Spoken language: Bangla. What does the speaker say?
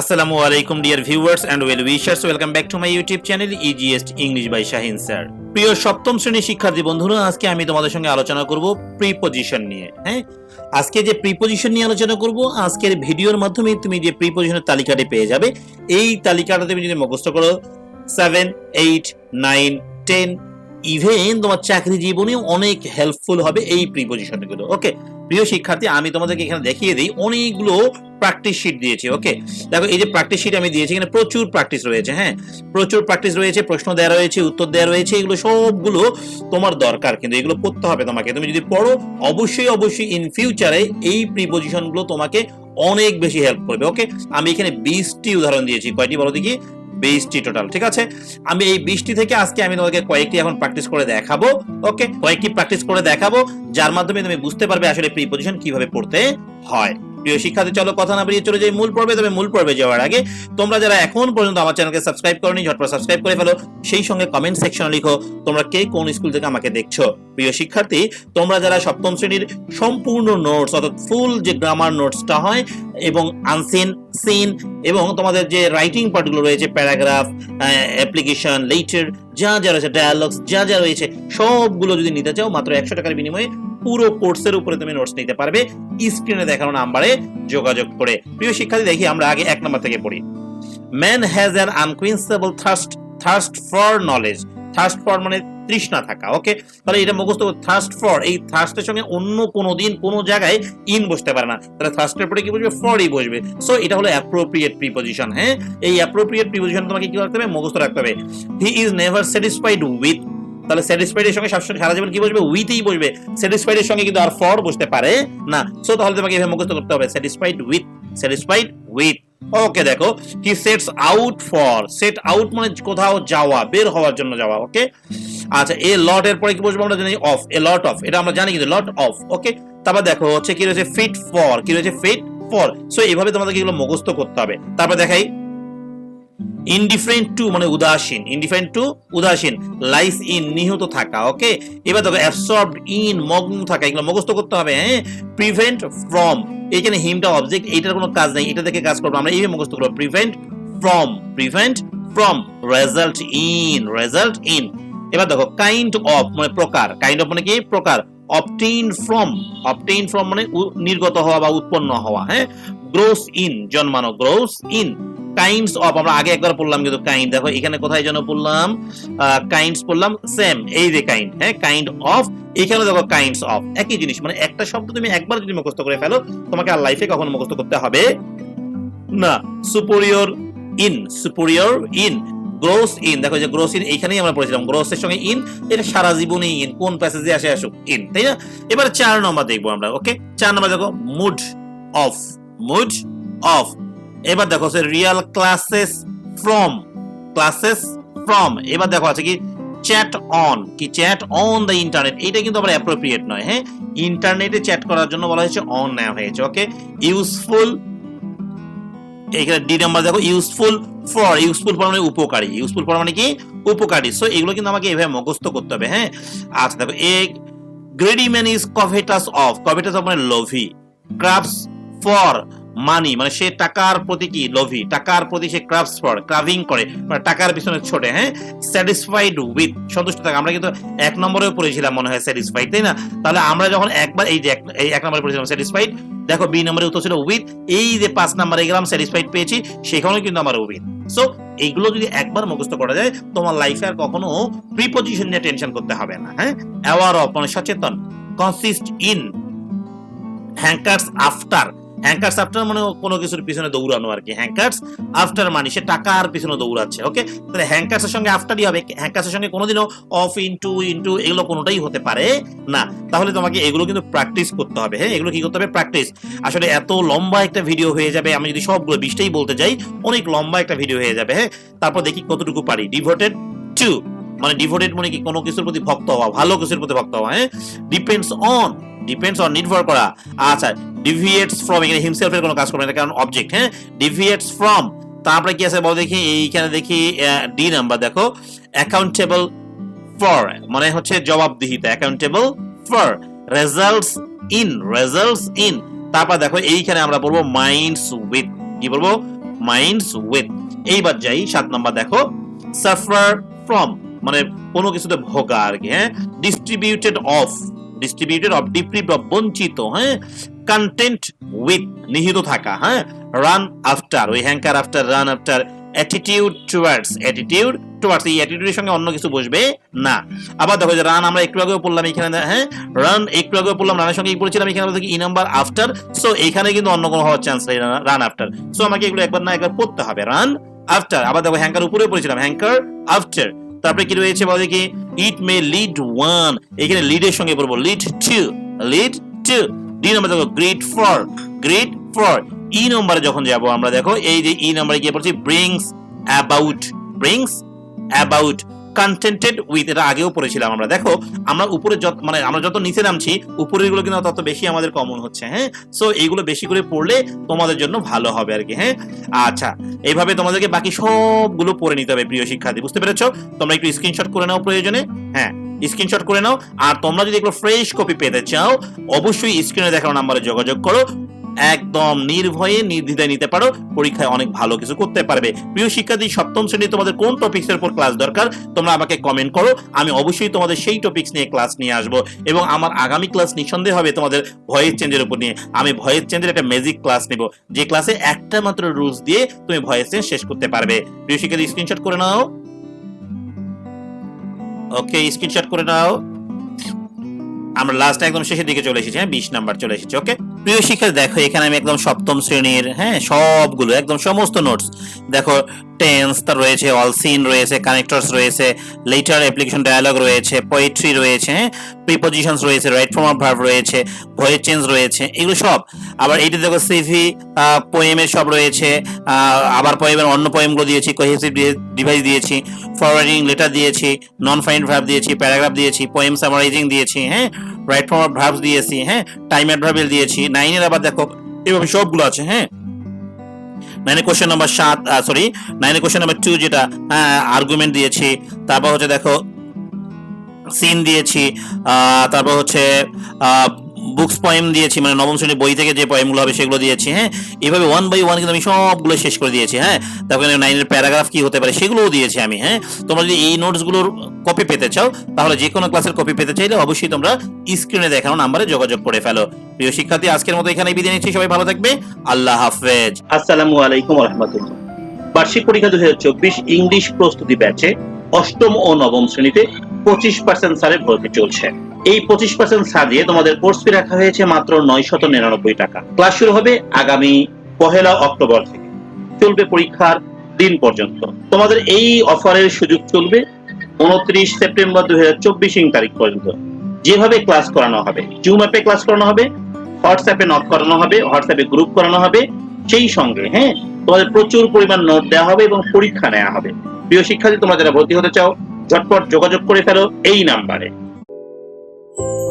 আসসালামু আলাইকুম dear viewers and well wishers welcome back to my YouTube channel easiest English by Shahin sir প্রিয় সপ্তম শ্রেণির শিক্ষার্থী বন্ধুরা, আজকে আমি তোমাদের সঙ্গে আলোচনা করব প্রিপোজিশন নিয়ে হ্যাঁ? আজকে যে প্রিপোজিশন নিয়ে আলোচনা করব, আজকের ভিডিওর মাধ্যমে তুমি যে প্রিপোজিশনের তালিকাটি পেয়ে যাবে, এই তালিকাটা তুমি যদি মুখস্থ করো seven eight nine ten even তোমার চাকরি জীবনে অনেক হেল্পফুল হবে এই প্রিপোজিশনগুলো ওকে প্রিয় শিক্ষার্থী, আমি তোমাদেরকে এখানে দেখিয়ে দিই, অনেকগুলো প্র্যাকটিস শিট দিয়েছি ওকে দেখো এই যে প্র্যাকটিস শিট আমি দিয়েছি এখানে প্রচুর প্র্যাকটিস রয়েছে হ্যাঁ? প্রচুর প্র্যাকটিস রয়েছে প্রশ্ন দেওয়া রয়েছে উত্তর দেওয়া রয়েছে এগুলো সবগুলো তোমার দরকার কিন্তু এগুলো পড়তে হবে তোমাকে। তুমি যদি পড়ো অবশ্যই অবশ্যই ইন ফিউচারে এই প্রিপোজিশনগুলো তোমাকে অনেক বেশি হেল্প করবে ওকে আমি এখানে বিশটি উদাহরণ দিয়েছি কয়টি বলো দেখি? বিশটি টোটাল ঠিক আছে? আমি এই বিশটি থেকে আজকে আমি তোমাকে কয়েকটি এখন প্র্যাকটিস করে দেখাবো ওকে কয়েকটি প্র্যাকটিস করে দেখাবো যার মাধ্যমে তুমি বুঝতে পারবে আসলে প্রিপোজিশন কীভাবে পড়তে হয়। প্রিয় শিক্ষার্থী, চলো কথা না বেরিয়ে চলে যাই মূল পর্বে। তবে মূল পর্বে যাওয়ার আগে তোমরা যারা এখন পর্যন্ত আমার চ্যানেলকে সাবস্ক্রাইব করনি, ঝটপট সাবস্ক্রাইব করে ফেলো। সেই সঙ্গে কমেন্ট সেকশনে লিখো, তোমরা কে কোন স্কুল থেকে আমাকে দেখছ? প্রিয় শিক্ষার্থী, তোমরা যারা সপ্তম শ্রেণির সম্পূর্ণ নোটস অর্থাৎ ফুল যে গ্রামার নোটসটা হয়, এবং আনসিন সিন এবং তোমাদের যে রাইটিং পার্টগুলো রয়েছে প্যারাগ্রাফ অ্যাপ্লিকেশন লেটার যা যা রয়েছে ডায়ালগস যা যা রয়েছে, সবগুলো যদি নিতে চাও, মাত্র একশো টাকার বিনিময়ে পুরো কোর্সের উপরে তুমি নোটস নিতে পারবে। স্ক্রিনে দেখানো নাম্বারে যোগাযোগ করে। প্রিয় শিক্ষার্থী, দেখি আমরা আগে এক নম্বর থেকে পড়ি। Man has an unquenchable thirst thirst for knowledge thirst for মানে তৃষ্ণা থাকা ওকে তাহলে এটা মুখস্থ থার্স্ট ফর এই থার্স্টের সঙ্গে অন্য কোনো দিন, কোনো জায়গায় ইন বসতে পারে না। তাহলে থার্স্টের পরে কি বসবে? ফরই বসবে। সো এটা হলো অ্যাপ্রোপ্রিয়েট প্রিপোজিশন হ্যাঁ? এই অ্যাপ্রোপ্রিয়েট প্রিপোজিশন তোমাকে কি করতে হবে? মুখস্থ রাখতে হবে। He is never satisfied with তাহলে স্যাটিসফাইড এর সঙ্গে সবসময় সারা জীবন কি বসবে? উইথই বসবে। স্যাটিসফাইড এর সঙ্গে কিন্তু আর ফর বসতে পারে না। সো তাহলে তোমাকে এভাবে মুখস্থ করতে হবে। Satisfied with satisfied with okay দেখো he sets out for set out মানে কোথাও যাওয়া, বের হওয়ার জন্য যাওয়া ওকে আচ্ছা এ লট এর পরে কি বসবো আমরা জানি? অফ এ লট অফ এটা আমরা জানি কিন্তু লট অফ ওকে তারপর দেখো, হচ্ছে কি রয়েছে ফিট ফর কি রয়েছে ফিট ফর সো এইভাবে তোমাদেরকে এগুলো মুখস্থ করতে হবে। তারপর দেখাই। ইনডিফারেন্ট টু মানে উদাসীন। ইনডিফারেন্ট টু উদাসীন। লাইস ইন নিহত থাকা ওকে এবার দেখো ইন মগ্ন থাকা, এগুলো মুখস্থ করতে হবে হ্যাঁ? প্রিভেন্ট ফ্রম এখানে হিমটা অবজেক্ট এটার কোনো কাজ নেই, এটা কাজ করব, আমরা এইভাবে মুখস্থ করব। Prevent from prevent from result in result in এবার দেখো কাইন্ড অফ মানে প্রকার কাইন্ড অফ মানে কি? প্রকার। অবটেইন ফ্রম অবটেইন ফ্রম মানে নির্গত হওয়া বা উৎপন্ন হওয়া হ্যাঁ? গ্রোস ইন জন্মানো গ্রোস ইন কাইন্ডস অফ আমরা আগে একবার পড়লাম কিন্তু কাইন্ড দেখো এখানে কোথায় যেন পড়লাম? কাইন্ডস পড়লাম সেম এই যে কাইন্ড হ্যাঁ কাইন্ড অফ এখানে দেখো কাইন্ডস অফ একই জিনিস মানে একটা শব্দ তুমি একবার যদি মুখস্থ করে ফেলো, তোমাকে আর লাইফে কখনো মুখস্থ করতে হবে না। Superior in superior in grows in দেখো যে গ্রোস ইন এইখানেই আমরা পড়েছিলাম গ্রোস এর সঙ্গে ইন এটা সারা জীবনেই ইন কোন প্যাসেজে আসে আসুক ইন তাই না? এবার চার নম্বর দেখব আমরা ওকে চার নম্বর দেখো মুড অফ মুড অফ এবার দেখো, সে real classes from classes from এবার দেখো আছে কি? চ্যাট অন কি চ্যাট অন দ্য ইন্টারনেট এটা কিন্তু আবার অ্যাপ্রোপ্রিয়েট নয় হ্যাঁ? ইন্টারনেটে চ্যাট করার জন্য বলা হয়েছে অন নেওয়া হয়েছে ওকে ইউজফুল এখানে ডি নাম্বার দেখো ইউজফুল ফর ইউজফুল ফর মানে উপকারী ইউজফুল ফর মানে কি? উপকারী সো এগুলো কিন্তু আমাকে এভাবে মুখস্থ করতে হবে হ্যাঁ? আচ্ছা দেখো a greedy man is covetous of covetous of মানে লোভী ক্রাফটস ফর মানি মানে সে টাকার প্রতি কি? লোভী। টাকার প্রতি সে ক্রাফটস ফর ক্রাভিং করে মানে টাকার পিছনে ছোটে হ্যাঁ? স্যাটিসফাইড উইথ সন্তুষ্ট থাকে। আমরা কিন্তু এক নম্বরেও পড়েছিলাম মনে হয় স্যাটিসফাইড তাই না? তাহলে আমরা যখন একবার, এই যে এই এক নম্বরে পড়েছিলাম স্যাটিসফাইড দেখো বি নম্বরে উত্তর ছিল উইথ এই যে পাঁচ নম্বরে গেলাম স্যাটিসফাইড পেয়েছি, সেখানেও কিন্তু আমার উইথ সো এইগুলো যদি একবার মুখস্থ করা যায়, তোমার লাইফে আর কখনো প্রিপোজিশন নিয়ে টেনশন করতে হবে না হ্যাঁ? অ্যাওয়ার অফ মানে সচেতন consist in hankers after hankers after মানে কোনো কিছুর পিছনে দৌড়ানো আর কি। হ্যাঙ্কার্স আফটার মানে সে টাকার পিছনে দৌড়াচ্ছে ওকে তাহলে হ্যাঙ্কার্সের সঙ্গে আফটারই হবে। হ্যাঙ্কার্সের সঙ্গে কোনোদিনও অফ ইনটু ইনটু এগুলো কোনোটাই হতে পারে না। তাহলে তোমাকে এগুলো কিন্তু প্র্যাকটিস করতে হবে হ্যাঁ? এগুলো কি করতে হবে? প্র্যাকটিস আসলে এত লম্বা একটা ভিডিও হয়ে যাবে, আমি যদি সবগুলো বিশটাই বলতে যাই, অনেক লম্বা একটা ভিডিও হয়ে যাবে হ্যাঁ? তারপর দেখি কতটুকু পারি। ডিভোটেড টু মানে ডিভোটেড মানে কি? কোনো কিছুর প্রতি ভক্ত হওয়া, ভালো কিছুর প্রতি ভক্ত হওয়া হ্যাঁ? ডিপেন্ডস অন ডিপেন্ডস অন নির্ভর করা। আচ্ছা ডিভিয়েটস ফ্রম এখানে হিমসেলফের কোনো কাজ করবে না কারণ অবজেক্ট হ্যাঁ? ডিভিয়েটস ফ্রম তারপরে কি আছে? বল দেখি, এইখানে দেখি ডি নাম্বার দেখো। অ্যাকাউন্টেবল ফর মানে হচ্ছে জবাবদিহিতা accountable for results in results in তারপর দেখো, এইখানে আমরা বলব মাইন্ডস উইথ কি বলব? মাইন্ডস উইথ এইবার যাই, সাত নাম্বার দেখো। সাফার ফ্রম মানে কোনো কিছুতে ভোগা আর কি হ্যাঁ? Distributed of distributed of deprive বঞ্চিত হ্যাঁ? কন্টেন্ট উইথ নিহিত থাকা হ্যাঁ? রান আফটার ওই hanker after run after attitude towards attitude towards এই অ্যাটিটিউডের সঙ্গে অন্য কিছু বসবে না। আবার দেখো যে রান আমরা একটু আগেও পড়লাম এখানে হ্যাঁ? রান একটু আগেও পড়লাম রানের সঙ্গে পড়েছিলাম? এখানে বলতে ই নাম্বার আফটার সো এখানে কিন্তু অন্য কোনো হওয়ার চান্স নেই রান আফটার সো আমাকে এগুলো একবার না একবার পড়তে হবে রান আফটার আবার দেখো হ্যাঙ্কার উপরে পড়েছিলাম হ্যাঙ্কার আফটার তারপরে কি রয়েছে বলে কি ইট মে লিড ওয়ান এখানে লিডের সঙ্গে পড়ব lead to lead to D number দেখো great for great for E নম্বরে যখন যাব আমরা দেখো, এই যে ই নম্বরে গিয়ে পড়ছি brings about brings about contented with এটা আগেও পড়েছিলাম আমরা। দেখো, আমরা উপরে যত মানে আমরা যত নিচে নামছি উপরেরগুলো কিন্তু তত বেশি আমাদের কমন হচ্ছে হ্যাঁ? সো এইগুলো বেশি করে পড়লে তোমাদের জন্য ভালো হবে আর কি হ্যাঁ? আচ্ছা এইভাবে তোমাদেরকে বাকি সবগুলো পড়ে নিতে হবে প্রিয় শিক্ষার্থী, বুঝতে পেরেছ? তোমরা একটু স্ক্রিনশট করে নাও প্রয়োজনে হ্যাঁ? স্ক্রিনশট করে নাও। আর তোমরা যদি এগুলো ফ্রেশ কপি পেতে চাও, অবশ্যই স্ক্রিনে দেখানো নাম্বারে যোগাযোগ করো। একদম নির্ভয়ে নির্দ্বিধায় নিতে পারো। পরীক্ষায় অনেক ভালো কিছু করতে পারবে। প্রিয় শিক্ষার্থী, সপ্তম শ্রেণি তোমাদের কোন টপিক্সের উপর ক্লাস দরকার? তোমরা আমাকে কমেন্ট করো। আমি অবশ্যই তোমাদের সেই টপিক্স নিয়ে ক্লাস নিয়ে আসব। এবং আমার আগামী ক্লাস নিঃসন্দেহে হবে তোমাদের ভয়েস চেঞ্জের উপর নিয়ে। আমি ভয়েস চেঞ্জের একটা ম্যাজিক ক্লাস নিব। যে ক্লাসে একটা মাত্র রুলস দিয়ে তুমি ভয়েস চেঞ্জ শেষ করতে পারবে। প্রিয় শিক্ষার্থী স্ক্রিনশট করে নাও। ওকে স্ক্রিনশট করে নাও। আমরা লাস্ট একদম শেষের দিকে চলে এসেছি হ্যাঁ? বিশ নাম্বার চলে এসেছি, ওকে? প্রিয় শিক্ষার্থী দেখো, এখানে আমি একদম সপ্তম শ্রেণির হ্যাঁ? সবগুলো, একদম সমস্ত নোটস দেখো টেন্স তার রয়েছে অল সিন রয়েছে কানেক্টরস রয়েছে লেটার অ্যাপ্লিকেশন ডায়ালগ রয়েছে পোয়েট্রি রয়েছে হ্যাঁ? প্রিপোজিশনস রয়েছে রাইট ফর্ম অফ ভার্ব রয়েছে ভয়েস চেঞ্জ রয়েছে, এগুলো সব। আবার এইটা দেখো সিভি পোয়েমের সব রয়েছে আবার পোয়েমের অন্য পোয়েমগুলো দিয়েছি কোহেসিভ ডিভাইস দিয়েছি ফরওয়ার্ডিং লেটার দিয়েছি নন ফাইন্ড ভার্ব দিয়েছি প্যারাগ্রাফ দিয়েছি পোয়েম সামারাইজিং দিয়েছি হ্যাঁ? রাইট ফর্ম অফ ভার্বস দিয়েছি হ্যাঁ? টাইম অ্যাডভার্বিয়াল দিয়েছি নাইনের আবার দেখো, এভাবে সবগুলো আছে হ্যাঁ? নাইনের কোশ্চেন নাম্বার সাত সরি নাইনে কোশ্চেন নাম্বার টু যেটা আর্গুমেন্ট দিয়েছি। তারপর হচ্ছে দেখো সিন দিয়েছি তারপর হচ্ছে বুকস পয়েম দিয়েছি মানে নবম শ্রেণির বই থেকে যে পয়েমগুলো হবে সেগুলো দিয়েছি হ্যাঁ? এভাবে ওয়ান বাই ওয়ান কিন্তু আমি সবগুলো শেষ করে দিয়েছি হ্যাঁ? তারপরে নাইনের প্যারাগ্রাফ কি হতে পারে সেগুলোও দিয়েছি আমি হ্যাঁ? তোমরা যদি এই নোটসগুলোর কপি পেতে চাও, তাহলে যে কোনো ক্লাসের কপি পেতে চাইলে অবশ্যই তোমরা স্ক্রিনে দেখানো নাম্বারে যোগাযোগ করে ফেলো। প্রিয় শিক্ষার্থী, আজকের মতো এখানে বিদায় নিচ্ছি, সবাই ভালো থাকবে। আল্লাহ হাফেজ। আসসালামু আলাইকুম রহমতুল্লাহ বার্ষিক পরীক্ষা দুই হাজার চব্বিশ ইংলিশ প্রস্তুতি ব্যাচে অষ্টম ও নবম শ্রেণীতে পঁচিশ পার্সেন্ট সারে ভর্তি চলছে। এই পঁচিশ পার্সেন্ট দিয়ে তোমাদের কোর্স ফি রাখা হয়েছে মাত্র নয় শত নিরানব্বই টাকা। ক্লাস শুরু হবে আগামী পহেলা অক্টোবর থেকে। চলবে পরীক্ষার দিন পর্যন্ত। তোমাদের এই অফারের সুযোগ চলবে উনত্রিশ সেপ্টেম্বর দুই হাজার চব্বিশ তারিখ পর্যন্ত। যেভাবে ক্লাস করানো হবে জুম অ্যাপে ক্লাস করানো হবে হোয়াটসঅ্যাপে নক করানো হবে হোয়াটসঅ্যাপে গ্রুপ করানো হবে, সেই সঙ্গে হ্যাঁ তোমাদের প্রচুর পরিমাণ নোট দেওয়া হবে এবং পরীক্ষা নেওয়া হবে। প্রিয় শিক্ষার্থী, তোমরা যারা ভর্তি হতে চাও, ঝটপট যোগাযোগ করে ফেলো এই নাম্বারে। Thank you.